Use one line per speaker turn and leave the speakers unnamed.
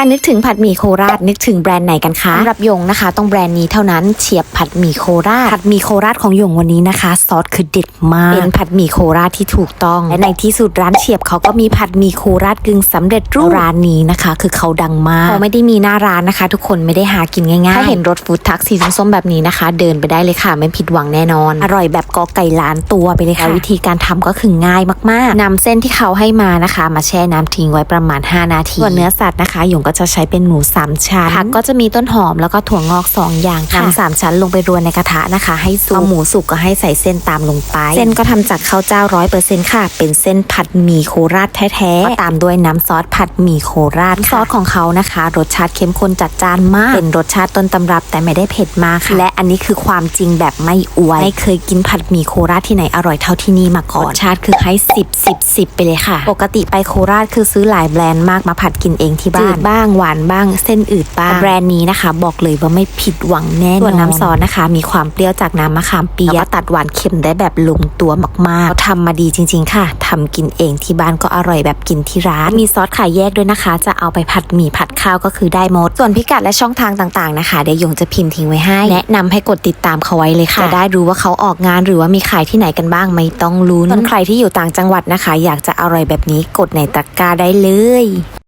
ถ้านึกถึงผัดหมี่โคราชนึกถึงแบรนด์ไหนกันคะสำหรับหยงนะคะ ต้องแบรนด์นี้เท่านั้นเฉียบผัดหมี่โคราชผัดหมี่โคราชของหยงวันนี้นะคะ ซอสคือเด็ดมากเป็นผัดหมี่โคราชที่ถูกต้องและในที่สุดร้านเฉียบเขาก็มีผัดหมี่โคราชกึ่งสำเร็จรูปร้านนี้นะคะ คือเขาดังมากเขาไม่ได้มีหน้าร้านนะคะ ทุกคนไม่ได้หากินง่ายๆถ้าเห็นรถฟู้ดทักสีส้มๆแบบนี้นะคะ เดินไปได้เลยค่ะไม่ผิดหวังแน่นอน อร่อยแบบกอไก่ล้านตัวไปเลยค่ะวิธีการทำก็คือง่ายมากๆนำเส้นที่เขาให้มานะคะ มาแช่น้ำทิ้งไว้ประมาณ 5 นาทีส่วนเนื้อสัตว์นะคะหยงก็จะใช้เป็นหมูสามชั้นผักก็จะมีต้นหอมแล้วก็ถั่วงอกสองอย่างค่ะนำสามชั้นลงไปรวนในกระทะนะคะ ให้สุกเอาหมูสุกก็ให้ใส่เส้นตามลงไป เส้นก็ทำจากข้าวเจ้าร้อยเปอร์เซ็นต์ค่ะ เป็นเส้นผัดหมี่โคราชแท้ๆก็ตามด้วยน้ำซอสผัดหมี่โคราชซอสของเขานะคะ รสชาติเข้มข้นจัดจ้านมาก เป็นรสชาติต้นตำรับแต่ไม่ได้เผ็ดมากค่ะและอันนี้คือความจริงแบบไม่อวยไม่เคยกินผัดหมี่โคราชที่ไหนอร่อยเท่าที่นี่มาก่อนรสชาติคือให้10 10 10ไปเลยค่ะ ปกติไปโคราชคือซื้อหลายแบรนด์มากมาผัดกินเองที่บ้านจืดบ้างหวานบ้างเส้นอืดบ้างแต่แบรนด์นี้นะคะ บอกเลยว่าไม่ผิดหวังแน่นอนส่วนน้ำซอสนะคะ มีความเปรี้ยวจากน้ำมะขามเปียกแล้วก็ตัดหวานเค็มได้แบบลงตัวมากๆเขาทำมาดีจริง ๆ ค่ะทำกินเองที่บ้านก็อร่อยแบบกินที่ร้าน มีซอสขายแยกด้วยนะคะ จะเอาไปผัดหมี่ผัดข้าวก็คือได้หมด ส่วนพิกัดและช่องทางต่างๆนะคะเดี๋ยวยงจะพิมพ์ทิ้งไว้ให้ แนะนำให้กดติดตามเขาไว้เลยค่ะจะได้รู้ว่าเขาออกงานหรือว่ามีขายที่ไหนกันบ้างไม่ต้องลุ้นส่วนใครที่อยู่ต่างจังหวัดนะคะ อยากจะอร่อยแบบนี้กดในตะกร้าได้เลย